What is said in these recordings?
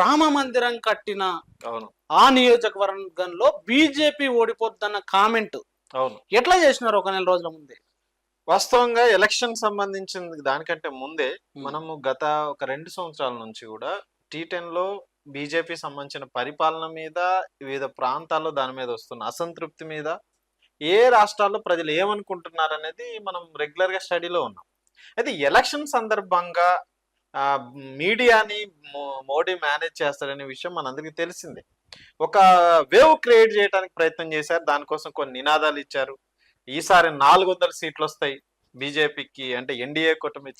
రామ మందిరం కట్టిన అవును. ఆ నియోజకవర్గంలో బీజేపీ ఓడిపోద్దన్న కామెంట్ అవును. ఎట్లా చేసినారు ఒక నెల రోజుల ముందే? వాస్తవంగా ఎలక్షన్ సంబంధించిన దానికంటే ముందే. మనము గత ఒక రెండు సంవత్సరాల నుంచి కూడా టీ టెన్లో బీజేపీ సంబంధించిన పరిపాలన మీద వివిధ ప్రాంతాల్లో దాని మీద వస్తున్న అసంతృప్తి మీద ఏ రాష్ట్రాల్లో ప్రజలు ఏమనుకుంటున్నారు అనేది మనం రెగ్యులర్గా స్టడీలో ఉన్నాం. అయితే ఎలక్షన్ సందర్భంగా మీడియాని మోడీ మేనేజ్ చేస్తాడనే విషయం మనందరికీ తెలిసిందే. ఒక వేవ్ క్రియేట్ చేయడానికి ప్రయత్నం చేశారు. దానికోసం కొన్ని నినాదాలు ఇచ్చారు. ఈసారి నాలుగు వందల సీట్లు వస్తాయి బీజేపీకి అంటే ఎన్డీఏ కూటమి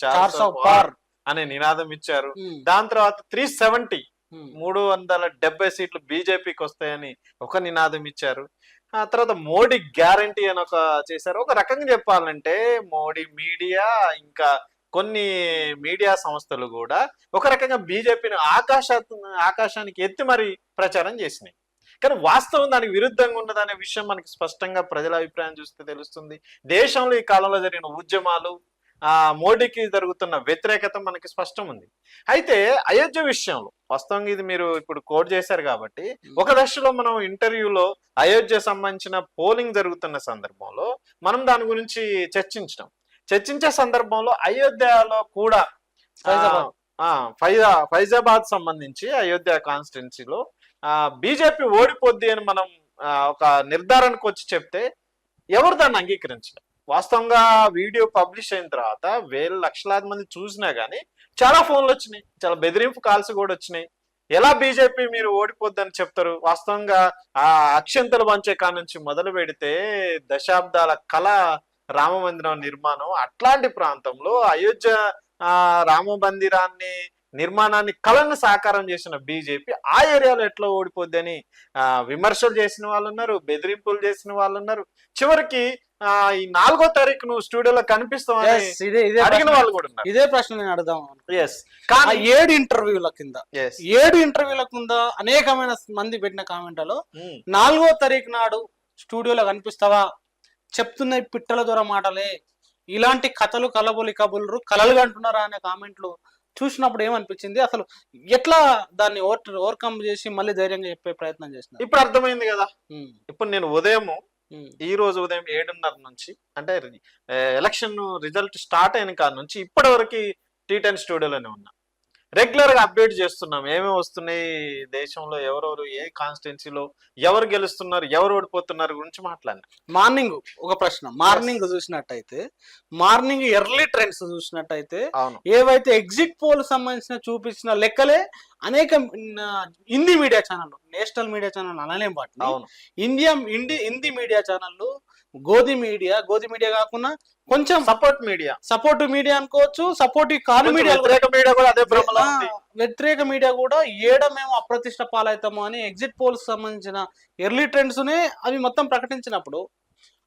అనే నినాదం ఇచ్చారు. దాని తర్వాత త్రీ సెవెంటీ మూడు వందల డెబ్బై సీట్లు బీజేపీకి వస్తాయని ఒక నినాదం ఇచ్చారు. ఆ తర్వాత మోడీ గ్యారంటీ అని ఒక చేశారు. ఒక రకంగా చెప్పాలంటే మోడీ మీడియా ఇంకా కొన్ని మీడియా సంస్థలు కూడా ఒక రకంగా బీజేపీని ఆకాశ ఆకాశానికి ఎత్తి మరి ప్రచారం చేసినాయి. కానీ వాస్తవం దానికి విరుద్ధంగా ఉన్నదనే విషయం మనకి స్పష్టంగా ప్రజల అభిప్రాయం చూస్తే తెలుస్తుంది. దేశంలో ఈ కాలంలో జరిగిన ఉద్యమాలు ఆ మోడీకి జరుగుతున్న వ్యతిరేకత మనకి స్పష్టం ఉంది. అయితే అయోధ్య విషయంలో వాస్తవంగా ఇది మీరు ఇప్పుడు కోడ్ చేశారు కాబట్టి ఒక దశలో మనం ఇంటర్వ్యూలో అయోధ్య సంబంధించిన పోలింగ్ జరుగుతున్న సందర్భంలో మనం దాని గురించి చర్చించడం చర్చించే సందర్భంలో అయోధ్యలో కూడా ఫైజా ఫైజాబాద్ సంబంధించి అయోధ్య కాన్స్టిట్యున్సీలో బీజేపీ ఓడిపోద్ది అని మనం ఒక నిర్ధారణకు వచ్చి చెప్తే ఎవరు దాన్ని అంగీకరించలేదు వాస్తవంగా వీడియో పబ్లిష్ అయిన తర్వాత వేల లక్షలాది మంది చూసినా గానీ చాలా ఫోన్లు వచ్చినాయి. చాలా బెదిరింపు కాల్స్ కూడా వచ్చినాయి. ఎలా బీజేపీ మీరు ఓడిపోద్దని చెప్తారు? వాస్తవంగా ఆ అక్షంతలు పంచే కాడ నుంచి మొదలు పెడితే దశాబ్దాల కళ రామ మందిరం నిర్మాణం అట్లాంటి ప్రాంతంలో అయోధ్య ఆ రామ మందిరాన్ని నిర్మాణాన్ని కళను సాకారం చేసిన బీజేపీ ఆ ఏరియాలో ఎట్లా ఓడిపోద్ది అని ఆ, విమర్శలు చేసిన వాళ్ళు ఉన్నారు బెదిరింపులు చేసిన వాళ్ళు ఉన్నారు చివరికి ఆ, ఈ నాలుగో తారీఖు నువ్వు స్టూడియోలో ఇదే అడిగిన వాళ్ళు కూడా ఇదే ప్రశ్న నేను అడుగుదాం ఎస్ కానీ ఏడు ఇంటర్వ్యూల కింద ఏడు ఇంటర్వ్యూల కింద అనేకమైన మంది పెట్టిన కామెంట్లలో నాలుగో తారీఖు నాడు స్టూడియోలో కనిపిస్తావా? చెప్తున్న పిట్టల దొర మాటలే. ఇలాంటి కథలు కలబొలి కబులు కలలుగా అంటున్నారా అనే కామెంట్లు చూసినప్పుడు ఏమనిపించింది? అసలు ఎట్లా దాన్ని ఓవర్ ఓవర్కమ్ చేసి మళ్ళీ ధైర్యంగా చెప్పే ప్రయత్నం చేసిన ఇప్పుడు అర్థమైంది కదా. ఇప్పుడు నేను ఉదయం ఈ రోజు ఉదయం ఏడున్నర నుంచి అంటే ఎలక్షన్ రిజల్ట్ స్టార్ట్ అయిన కాడ నుంచి ఇప్పటి వరకు టీ టెన్ స్టూడియోలోనే ఉన్నా. రెగ్యులర్గా అప్డేట్ చేస్తున్నాం. ఏమేమి వస్తున్నాయి? దేశంలో ఎవరెవరు? ఏ కాన్స్టిట్యున్సీలో ఎవరు గెలుస్తున్నారు? ఎవరు ఓడిపోతున్నారు? గురించి మాట్లాడినా మార్నింగ్ ఒక ప్రశ్న. మార్నింగ్ చూసినట్టయితే మార్నింగ్ ఎర్లీ ట్రెండ్స్ చూసినట్టయితే ఏవైతే ఎగ్జిట్ పోల్ సంబంధించిన చూపించిన లెక్కలే అనేక Hindi media channel national media channel అనలేం అవును. ఇండియా ఇండి హిందీ మీడియా ఛానళ్ళు గోధి మీడియా గోధి మీడియా కాకుండా కొంచెం సపోర్ట్ మీడియా. సపోర్టివ్ మీడియా అనుకోవచ్చు సపోర్టివ్ కాని మీడియా వ్యతిరేక మీడియా కూడా అదే వ్యతిరేక మీడియా కూడా ఏడ మేము అప్రతిష్ట పాలవుతాము అని ఎగ్జిట్ పోల్స్ సంబంధించిన ఎర్లీ ట్రెండ్స్ నే అవి మొత్తం ప్రకటించినప్పుడు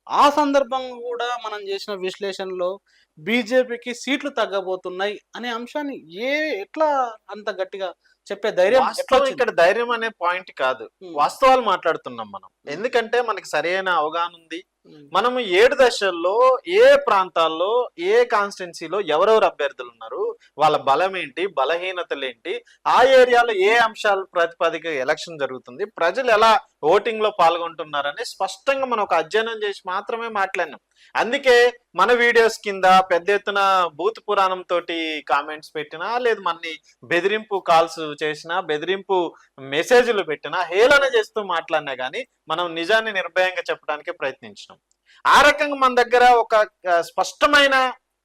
ఆ సందర్భంగా కూడా మనం చేసిన విశ్లేషణలో బీజేపీకి సీట్లు తగ్గబోతున్నాయి అనే అంశాన్ని ఏ ఎట్లా అంత గట్టిగా చెప్పే ధైర్యం? ఇక్కడ ధైర్యం అనే పాయింట్ కాదు. వాస్తవాలు మాట్లాడుతున్నాం మనం. ఎందుకంటే మనకి సరైన అవగాహన ఉంది. మనము ఏడు దశల్లో ఏ ప్రాంతాల్లో ఏ కాన్స్టిట్యున్సీలో ఎవరెవరు అభ్యర్థులు ఉన్నారు? వాళ్ళ బలం ఏంటి బలహీనతలు ఏంటి ఆ ఏరియాలో ఏ అంశాల ప్రాతిపదిక ఎలక్షన్ జరుగుతుంది ప్రజలు ఎలా ఓటింగ్లో పాల్గొంటున్నారని స్పష్టంగా మనం ఒక అధ్యయనం చేసి మాత్రమే మాట్లాడినాం. అందుకే మన వీడియోస్ కింద పెద్ద ఎత్తున బూత్ పురాణం తోటి కామెంట్స్ పెట్టినా లేదు మనని బెదిరింపు కాల్స్ చేసినా బెదిరింపు మెసేజ్లు పెట్టినా హేళన చేస్తూ మాట్లాడినా గానీ మనం నిజాన్ని నిర్భయంగా చెప్పడానికి ప్రయత్నించినాం. ఆ రకంగా మన దగ్గర ఒక స్పష్టమైన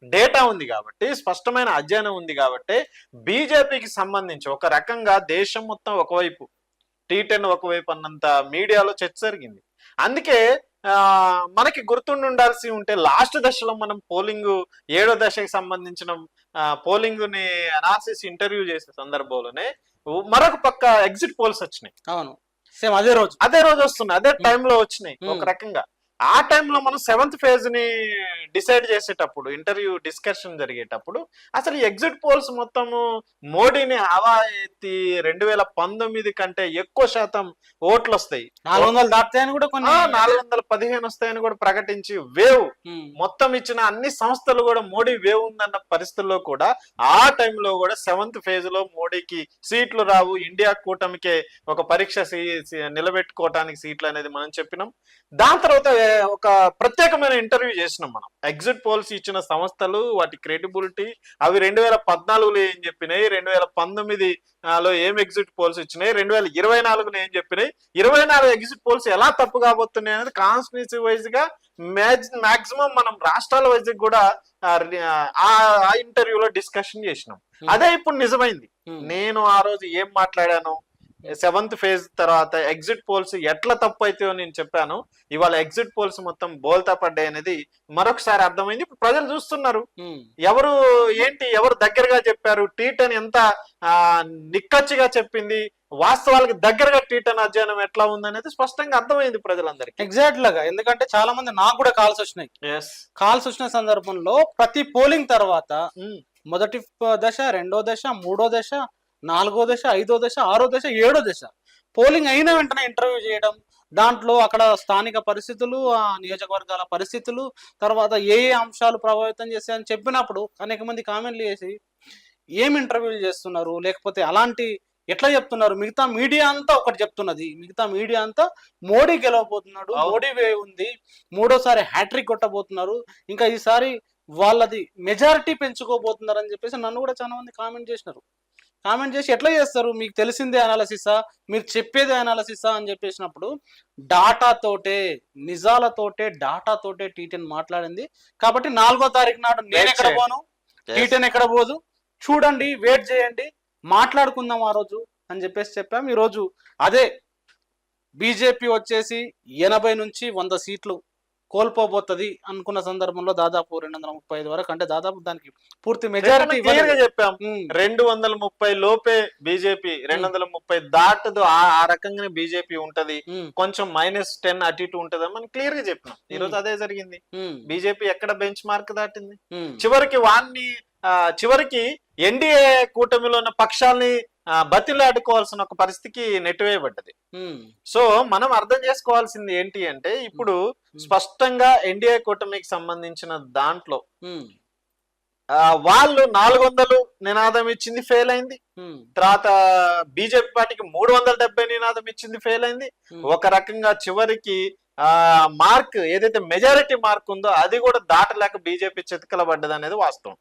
డేటా ఉంది కాబట్టి స్పష్టమైన అధ్యయనం ఉంది కాబట్టి బీజేపీకి సంబంధించి ఒక రకంగా దేశం మొత్తం ఒకవైపు టీ టెన్ ఒకవైపు అన్నంత మీడియాలో చర్చ జరిగింది. అందుకే ఆ, మనకి గుర్తుండి ఉండాల్సి ఉంటే లాస్ట్ దశలో మనం పోలింగ్ ఏడో దశకి సంబంధించిన పోలింగ్ని అనాలిసిస్ ఇంటర్వ్యూ చేసే సందర్భంలోనే మరొక పక్క ఎగ్జిట్ పోల్స్ వచ్చినాయి. అవును. సేమ్ అదే రోజు. అదే రోజు వస్తున్నాయి. అదే టైంలో వచ్చినాయి. ఒక. రకంగా. ఆ టైంలో మనం సెవెంత్ ఫేజ్ని డిసైడ్ చేసేటప్పుడు ఇంటర్వ్యూ డిస్కషన్ జరిగేటప్పుడు అసలు ఎగ్జిట్ పోల్స్ మొత్తము మోడీని హవా ఎత్తి రెండు వేల పంతొమ్మిది కంటే ఎక్కువ శాతం ఓట్లు వస్తాయి. నాలుగు వందలు దాటుతాయని కూడా కొన్ని నాలుగు వందల పదిహేను వస్తాయని కూడా ప్రకటించి వేవ్. మొత్తం ఇచ్చిన అన్ని సంస్థలు కూడా మోడీ వేవ్ ఉందన్న పరిస్థితుల్లో కూడా ఆ టైంలో కూడా సెవెంత్ ఫేజ్లో మోడీకి సీట్లు రావు. ఇండియా కూటమికే ఒక పరీక్ష నిలబెట్టుకోవటానికి సీట్లు అనేది మనం చెప్పినాం. దాని తర్వాత ఒక ప్రత్యేకమైన ఇంటర్వ్యూ చేసినాం మనం. ఎగ్జిట్ పోల్స్ ఇచ్చిన సంస్థలు వాటి క్రెడిబిలిటీ అవి రెండు వేల పద్నాలుగులో ఏం చెప్పినాయి రెండు వేల పంతొమ్మిది లో ఏం ఎగ్జిట్ పోల్స్ ఇచ్చినాయి రెండు వేల ఇరవై నాలుగులో ఏం చెప్పినాయి ఇరవై నాలుగు ఎగ్జిట్ పోల్స్ ఎలా తప్పు కాబోతున్నాయి అనేది కాన్స్టిట్యూన్సీ వైజ్గా మాక్సిమం మనం రాష్ట్రాల వైజ్ కూడా ఆ, ఇంటర్వ్యూలో డిస్కషన్ చేసినాం. అదే ఇప్పుడు నిజమైంది. నేను ఆ రోజు ఏం మాట్లాడాను? సెవెంత్ ఫేజ్ తర్వాత ఎగ్జిట్ పోల్స్ ఎట్లా తప్పు అవుతాయో నేను చెప్పాను ఇవాళ ఎగ్జిట్ పోల్స్ మొత్తం బోల్తా పడ్డాయి అనేది మరొకసారి అర్థమైంది. ఇప్పుడు ప్రజలు చూస్తున్నారు. ఎవరు ఏంటి ఎవరు దగ్గరగా చెప్పారు? టీటన్ ఎంత ఆ, నిక్కచ్చిగా చెప్పింది? వాస్తవాలకు దగ్గరగా టీటన్ అధ్యయనం ఎట్లా ఉందనేది స్పష్టంగా అర్థమైంది ప్రజలందరికీ. ఎగ్జాక్ట్ లాగా ఎందుకంటే చాలా మంది నాకు కూడా కాల్స్ వచ్చినాయి. కాల్స్ వచ్చిన సందర్భంలో ప్రతి పోలింగ్ తర్వాత మొదటి దశ రెండో దశ మూడో దశ నాలుగో దశ ఐదో దశ ఆరో దశ ఏడో దశ. పోలింగ్ అయిన వెంటనే ఇంటర్వ్యూ చేయడం దాంట్లో అక్కడ స్థానిక పరిస్థితులు ఆ నియోజకవర్గాల పరిస్థితులు తర్వాత ఏ ఏ అంశాలు ప్రభావితం చేస్తాయని చెప్పినప్పుడు అనేక మంది కామెంట్లు చేసి ఏం ఇంటర్వ్యూలు చేస్తున్నారు? లేకపోతే అలాంటి ఎట్లా చెప్తున్నారు? మిగతా మీడియా అంతా ఒకటి చెప్తున్నది. మిగతా మీడియా అంతా మోడీ గెలవబోతున్నాడు. మోడీ వే ఉంది మూడోసారి హ్యాట్రిక్ కొట్టబోతున్నారు ఇంకా ఈసారి వాళ్ళది మెజారిటీ పెంచుకోబోతున్నారు అని చెప్పేసి నన్ను కూడా చాలా మంది కామెంట్ చేసినారు. కామెంట్ చేసి ఎట్లా చేస్తారు? మీకు తెలిసిందే అనాలసిసా మీరు చెప్పేదే అనాలసిసా అని చెప్పేసినప్పుడు డాటా తోటే నిజాలతోటే డాటా తోటే టీటెన్ మాట్లాడింది. కాబట్టి నాలుగో తారీఖు నాడు నేను ఎక్కడ. పోను? టీటెన్ ఎక్కడ పోదు? చూడండి వెయిట్ చేయండి మాట్లాడుకుందాం ఆ రోజు అని చెప్పేసి చెప్పాం ఈ రోజు అదే బీజేపీ వచ్చేసి ఎనభై నుంచి వంద సీట్లు కోల్పోబోతది అనుకున్న సందర్భంలో దాదాపు రెండు వందల ముప్పై ఐదు వరకు అంటే దాదాపు దానికి పూర్తి మెజారిటీ చెప్పాం. రెండు వందల ముప్పై లోపే బీజేపీ రెండు వందల ముప్పై దాటదు ఆ రకంగానే బీజేపీ ఉంటది. కొంచెం మైనస్ టెన్ అటు ఇటు ఉంటది మనం క్లియర్గా చెప్పినాం. ఈ రోజు అదే జరిగింది. బీజేపీ ఎక్కడ బెంచ్ మార్క్ దాటింది? చివరికి వాన్ని చివరికి ఎన్డీఏ కూటమిలో ఉన్న పక్షాల్ని బతిలాడుకోవాల్సిన ఒక పరిస్థితికి నెట్టివేయబడ్డది. సో మనం అర్థం చేసుకోవాల్సింది ఏంటి అంటే ఇప్పుడు స్పష్టంగా ఎన్డీఏ కూటమికి సంబంధించిన దాంట్లో వాళ్ళు నాలుగు వందలు నినాదం ఇచ్చింది ఫెయిల్ అయింది. తర్వాత బీజేపీ పార్టీకి మూడు వందల డెబ్బై నినాదం ఇచ్చింది ఫెయిల్ అయింది. ఒక రకంగా చివరికి ఆ మార్క్ ఏదైతే మెజారిటీ మార్క్ ఉందో అది కూడా దాటలేక బీజేపీ చితకలబడ్డది అనేది వాస్తవం.